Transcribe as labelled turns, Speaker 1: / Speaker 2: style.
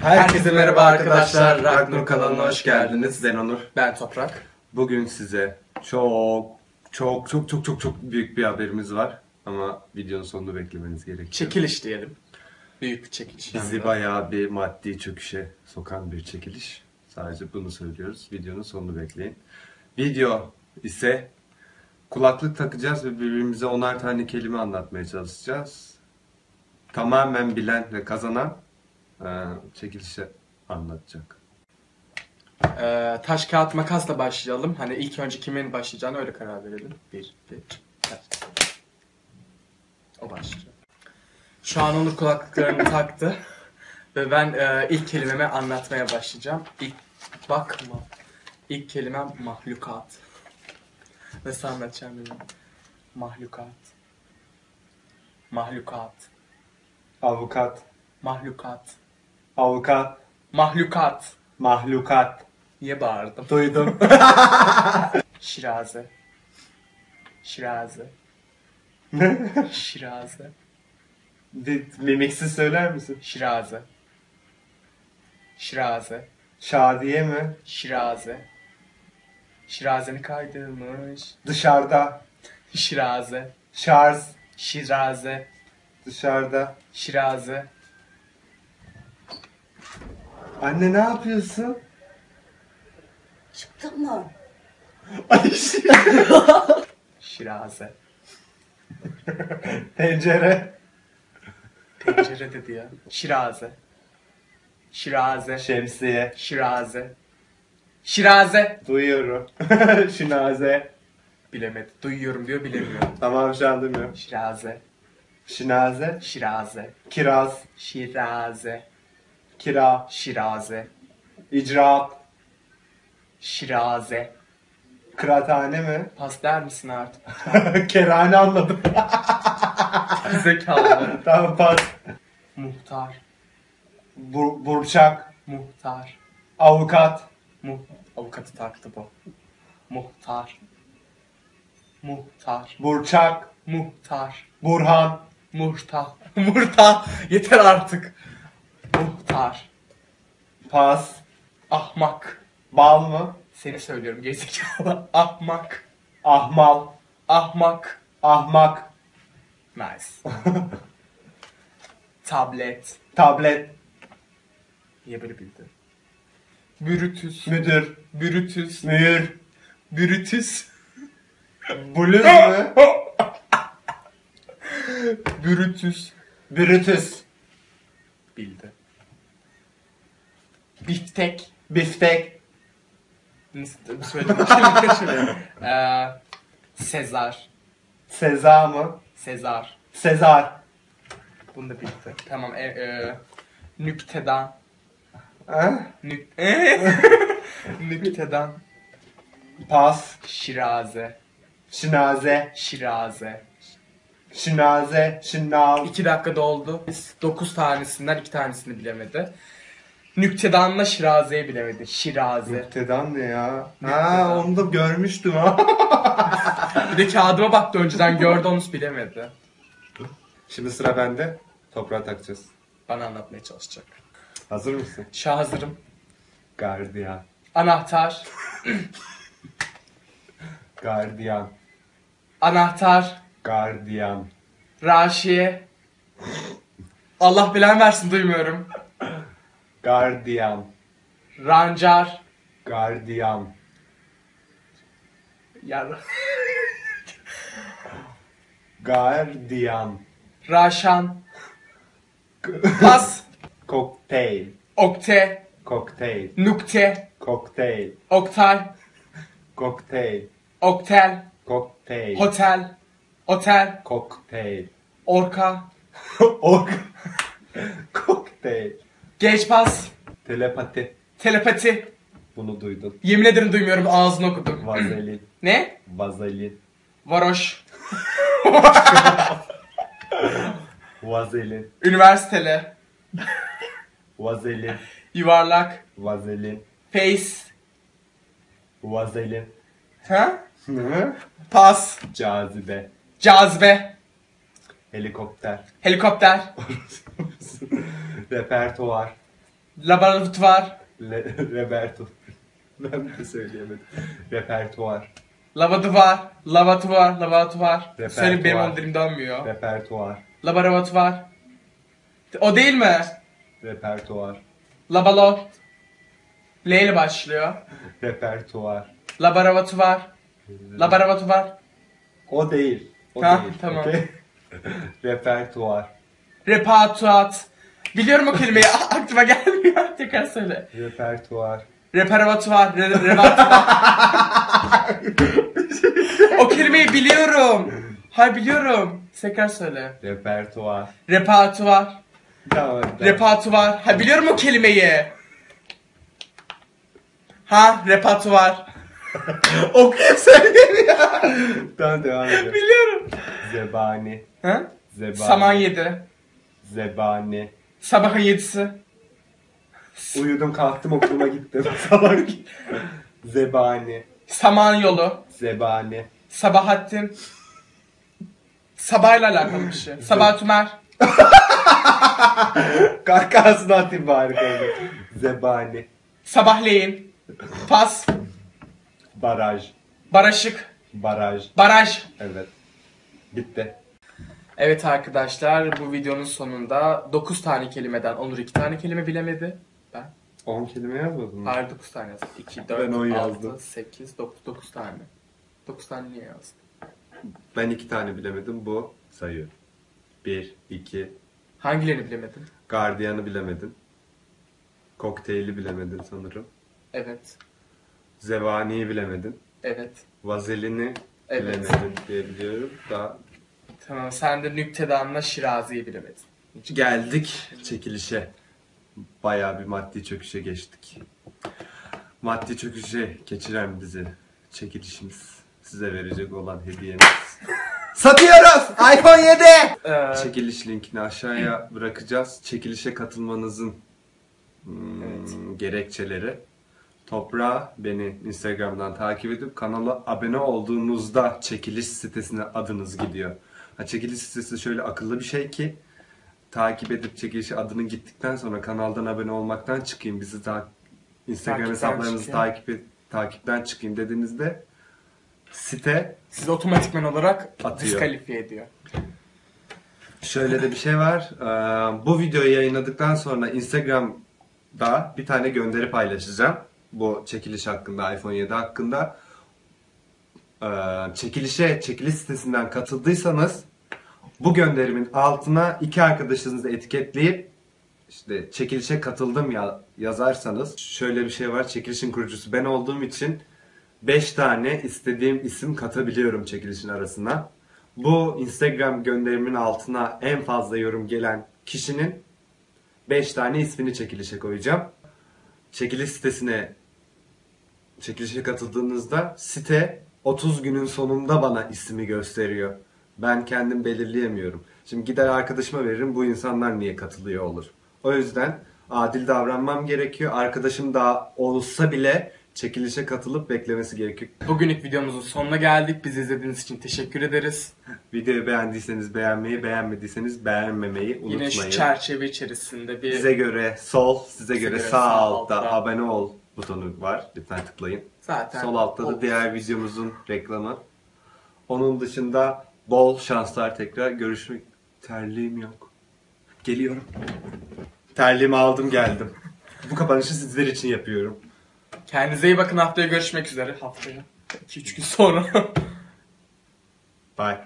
Speaker 1: Herkese merhaba arkadaşlar. Ragnur kanalına hoş geldiniz. Ben Onur.
Speaker 2: Ben Toprak.
Speaker 1: Bugün size çok çok çok çok çok çok büyük bir haberimiz var. Ama videonun sonunu beklemeniz gerekiyor.
Speaker 2: Çekiliş diyelim. Büyük bir çekiliş.
Speaker 1: Bizi bayağı bir maddi çöküşe sokan bir çekiliş. Sadece bunu söylüyoruz. Videonun sonunu bekleyin. Video ise kulaklık takacağız ve birbirimize onar tane kelime anlatmaya çalışacağız. Tamamen bilen ve kazanan e, çekilişe anlatacak.
Speaker 2: Ee, taş kağıt makasla başlayalım. Hani ilk önce kimin başlayacağını öyle karar verelim. Bir, bir, taş. O başlayacak. Şu an Onur kulaklıklarını taktı. Ve ben e, ilk kelimemi anlatmaya başlayacağım. İlk bakma. İlk kelimem mahlukat. Nasıl anlatacağım bilmiyorum. Mahlukat. Mahlukat.
Speaker 1: Avukat,
Speaker 2: Mahlukat.
Speaker 1: avukat,
Speaker 2: Mahlukat.
Speaker 1: mahlukat.
Speaker 2: Niye bağırdım?
Speaker 1: Duydum.
Speaker 2: Şiraze. Şiraze. Şiraze.
Speaker 1: Mimiksiz söyler misin?
Speaker 2: Şiraze. Şiraze.
Speaker 1: Şadiye mi?
Speaker 2: Şiraze. Şirazeni kaydırmış.
Speaker 1: Dışarıda.
Speaker 2: Şiraze.
Speaker 1: Şarj.
Speaker 2: Şiraze.
Speaker 1: Dışarıda.
Speaker 2: Şiraze.
Speaker 1: Anne ne yapıyorsun?
Speaker 3: Çıktın mı?
Speaker 1: Ay
Speaker 2: Şiraze.
Speaker 1: Pencere.
Speaker 2: Pencere dedi ya. Şiraze. Şiraze.
Speaker 1: Şemsiye.
Speaker 2: Şiraze. Şiraze.
Speaker 1: Duyuyorum. Şinaze.
Speaker 2: Bilemedi. Duyuyorum diyor bilemiyor.
Speaker 1: Tamam şu an duymuyorum.
Speaker 2: Şiraze.
Speaker 1: Şinaze.
Speaker 2: Şiraze.
Speaker 1: Kiraz.
Speaker 2: Şiraze.
Speaker 1: Kira.
Speaker 2: Şiraze.
Speaker 1: İcraat.
Speaker 2: Şiraze.
Speaker 1: Kıraathane mi?
Speaker 2: Pas der misin artık?
Speaker 1: Kerane anladım.
Speaker 2: Zekalı.
Speaker 1: tamam pas.
Speaker 2: Muhtar.
Speaker 1: Bur- burçak.
Speaker 2: Muhtar.
Speaker 1: Avukat.
Speaker 2: Muh Avukatı taktı bu. Muhtar. Muhtar.
Speaker 1: Burçak.
Speaker 2: Muhtar.
Speaker 1: Burhan.
Speaker 2: Muhtar. Muhtar. Yeter artık. Muhtar.
Speaker 1: Pas.
Speaker 2: Ahmak.
Speaker 1: Bal mı?
Speaker 2: Seni söylüyorum gerizekalı. Ahmak.
Speaker 1: Ahmal.
Speaker 2: Ahmak.
Speaker 1: Ahmak.
Speaker 2: Nice. Tablet.
Speaker 1: Tablet.
Speaker 2: Niye böyle bildin? Bürütüs.
Speaker 1: Müdür.
Speaker 2: Bürütüs.
Speaker 1: Mühür.
Speaker 2: Bürütüs.
Speaker 1: Bluz mü?
Speaker 2: Bürütüs.
Speaker 1: Brutus.
Speaker 2: Bildi. Biftek.
Speaker 1: Biftek.
Speaker 2: Nasıl söyledim? Şimdi kaçırıyorum. Ee, Sezar.
Speaker 1: Seza mı?
Speaker 2: Sezar.
Speaker 1: Sezar.
Speaker 2: Bunu da bildi. Tamam. E, e, nüktedan.
Speaker 1: Ha?
Speaker 2: Nük nüktedan.
Speaker 1: Pas.
Speaker 2: Şiraze.
Speaker 1: Şinaze.
Speaker 2: Şiraze.
Speaker 1: Şinaze. Şınav.
Speaker 2: İki dakika doldu. Dokuz tanesinden iki tanesini bilemedi. Nüktedanla şirazeyi bilemedi. Şiraze.
Speaker 1: Nüktedan ne ya? Ha onu da görmüştüm ha.
Speaker 2: Bir de kağıdıma baktı önceden gördü onu bilemedi.
Speaker 1: Şimdi sıra bende. Toprağa takacağız.
Speaker 2: Bana anlatmaya çalışacak.
Speaker 1: Hazır mısın?
Speaker 2: Şu an hazırım.
Speaker 1: Gardiyan.
Speaker 2: Anahtar.
Speaker 1: Gardiyan.
Speaker 2: Anahtar.
Speaker 1: Gardiyan.
Speaker 2: Raşiye. Allah bilen versin duymuyorum.
Speaker 1: Gardiyan.
Speaker 2: Rancar.
Speaker 1: Gardiyan.
Speaker 2: Ya,
Speaker 1: Gardiyan.
Speaker 2: Raşan. Pas.
Speaker 1: Kokteyl.
Speaker 2: Okte.
Speaker 1: Kokteyl.
Speaker 2: Nukte.
Speaker 1: Kokteyl.
Speaker 2: Oktay.
Speaker 1: Kokteyl.
Speaker 2: Oktel.
Speaker 1: Kokteyl.
Speaker 2: Hotel. Otel.
Speaker 1: Kokteyl.
Speaker 2: Orka.
Speaker 1: Ok. Kokteyl.
Speaker 2: Geç pas.
Speaker 1: Telepati.
Speaker 2: Telepati.
Speaker 1: Bunu duydun.
Speaker 2: Yemin ederim duymuyorum ağzını okudum.
Speaker 1: Vazelin.
Speaker 2: Ne?
Speaker 1: Vazelin.
Speaker 2: Varoş.
Speaker 1: Vazelin.
Speaker 2: Üniversiteli.
Speaker 1: Vazelin.
Speaker 2: Yuvarlak.
Speaker 1: Vazelin.
Speaker 2: Face.
Speaker 1: Vazelin.
Speaker 2: Ha?
Speaker 1: Hı?
Speaker 2: Pas.
Speaker 1: Cazibe.
Speaker 2: Cazibe.
Speaker 1: Helikopter.
Speaker 2: Helikopter.
Speaker 1: Repertuar.
Speaker 2: Laboratuvar.
Speaker 1: Le, Reberto. Ben de söyleyemedim. Repertuar.
Speaker 2: Laboratuvar. Laboratuvar. Laboratuvar.
Speaker 1: Repertuar.
Speaker 2: Söyle benim onun dilim dönmüyor.
Speaker 1: Repertuar.
Speaker 2: Laboratuvar. O değil mi?
Speaker 1: Repertuar.
Speaker 2: Labalot. L ile başlıyor.
Speaker 1: Repertuar.
Speaker 2: Laboratuvar. Laboratuvar.
Speaker 1: O değil. O
Speaker 2: Ha,
Speaker 1: değil.
Speaker 2: tamam.
Speaker 1: okey? Repertuar.
Speaker 2: Repertuat. Biliyorum o kelimeyi. Aklıma gelmiyor. Tekrar söyle.
Speaker 1: Repertuar.
Speaker 2: Repertuar. Re o kelimeyi biliyorum. Hayır biliyorum. Tekrar söyle.
Speaker 1: Repertuar.
Speaker 2: Repertuar.
Speaker 1: Tamam.
Speaker 2: Repertuar. Ha biliyorum o kelimeyi. Ha repertuar. Okuyup söyleyeyim ya.
Speaker 1: Tamam devam edelim.
Speaker 2: Biliyorum.
Speaker 1: Zebani.
Speaker 2: Ha?
Speaker 1: Zebani.
Speaker 2: Saman yedi.
Speaker 1: Zebani.
Speaker 2: Sabahın yedisi.
Speaker 1: Uyudum kalktım okuluma gittim. Sabah Zebani.
Speaker 2: Saman yolu.
Speaker 1: Zebani.
Speaker 2: Sabahattin. Sabahla alakalı bir şey. Sabah Tümer.
Speaker 1: Kahkahasını atayım bari kaldı. Zebani.
Speaker 2: Sabahleyin. Pas.
Speaker 1: Baraj.
Speaker 2: Baraşık.
Speaker 1: Baraj.
Speaker 2: Baraj.
Speaker 1: Evet. Bitti.
Speaker 2: Evet arkadaşlar bu videonun sonunda 9 tane kelimeden Onur 2 tane kelime bilemedi. Ben
Speaker 1: 10 kelime yazmadın mı?
Speaker 2: Hayır 9 tane yazdım. 2,
Speaker 1: Ben
Speaker 2: 4,
Speaker 1: on
Speaker 2: 6,
Speaker 1: yazdım.
Speaker 2: 8, 9, 9 tane. 9 tane niye yazdın?
Speaker 1: Ben iki tane bilemedim. Bu sayıyor. 1, 2.
Speaker 2: Hangilerini bilemedin?
Speaker 1: Gardiyanı bilemedin. Kokteyli bilemedin sanırım.
Speaker 2: Evet.
Speaker 1: Zevani'yi bilemedin.
Speaker 2: Evet.
Speaker 1: Vazelini
Speaker 2: Evet.
Speaker 1: bilemedin diye biliyorum. Daha
Speaker 2: Tamam sen de Nüktedan'la Şirazi'yi bilemedin.
Speaker 1: Geldik çekilişe. Bayağı bir maddi çöküşe geçtik. Maddi çöküşe geçiren bizi çekilişimiz. Size verecek olan hediyemiz. Satıyoruz! iPhone 7!
Speaker 2: Ee,
Speaker 1: Çekiliş linkini aşağıya bırakacağız. Çekilişe katılmanızın hmm, gerekçeleri. Toprağa beni Instagram'dan takip edip kanala abone olduğunuzda çekiliş sitesine adınız gidiyor. Ha, çekiliş sitesi şöyle akıllı bir şey ki takip edip çekilişe adının gittikten sonra kanaldan abone olmaktan çıkayım bizi ta Instagram
Speaker 2: Takipten
Speaker 1: hesaplarınızı
Speaker 2: çıkayım.
Speaker 1: takip et, takipten çıkayım dediğinizde site
Speaker 2: sizi otomatikman olarak
Speaker 1: Atıyor.
Speaker 2: diskalifiye ediyor.
Speaker 1: Şöyle de bir şey var. Ee, bu videoyu yayınladıktan sonra Instagram'da bir tane gönderi paylaşacağım. Bu çekiliş hakkında, iPhone 7 hakkında. Ee, çekilişe, çekiliş sitesinden katıldıysanız bu gönderimin altına iki arkadaşınızı etiketleyip işte çekilişe katıldım ya yazarsanız şöyle bir şey var. Çekilişin kurucusu ben olduğum için 5 tane istediğim isim katabiliyorum çekilişin arasına. Bu Instagram gönderimin altına en fazla yorum gelen kişinin 5 tane ismini çekilişe koyacağım. Çekiliş sitesine çekilişe katıldığınızda site 30 günün sonunda bana ismi gösteriyor. Ben kendim belirleyemiyorum. Şimdi gider arkadaşıma veririm bu insanlar niye katılıyor olur. O yüzden adil davranmam gerekiyor. Arkadaşım da olsa bile çekilişe katılıp beklemesi gerekiyor.
Speaker 2: Bugünlük videomuzun sonuna geldik. Bizi izlediğiniz için teşekkür ederiz.
Speaker 1: Videoyu beğendiyseniz beğenmeyi, beğenmediyseniz beğenmemeyi unutmayın.
Speaker 2: Yine şu çerçeve içerisinde bir
Speaker 1: Size göre sol, size göre,
Speaker 2: göre
Speaker 1: sağ,
Speaker 2: sağ
Speaker 1: altta,
Speaker 2: altta.
Speaker 1: abone ol butonu var. Lütfen tıklayın.
Speaker 2: zaten
Speaker 1: Sol altta da
Speaker 2: olur.
Speaker 1: diğer videomuzun reklamı. Onun dışında bol şanslar tekrar. Görüşmek... Terliğim yok. Geliyorum. Terliğimi aldım geldim. Bu kapanışı sizler için yapıyorum.
Speaker 2: Kendinize iyi bakın haftaya görüşmek üzere. Haftaya. 2-3 gün sonra.
Speaker 1: Bye.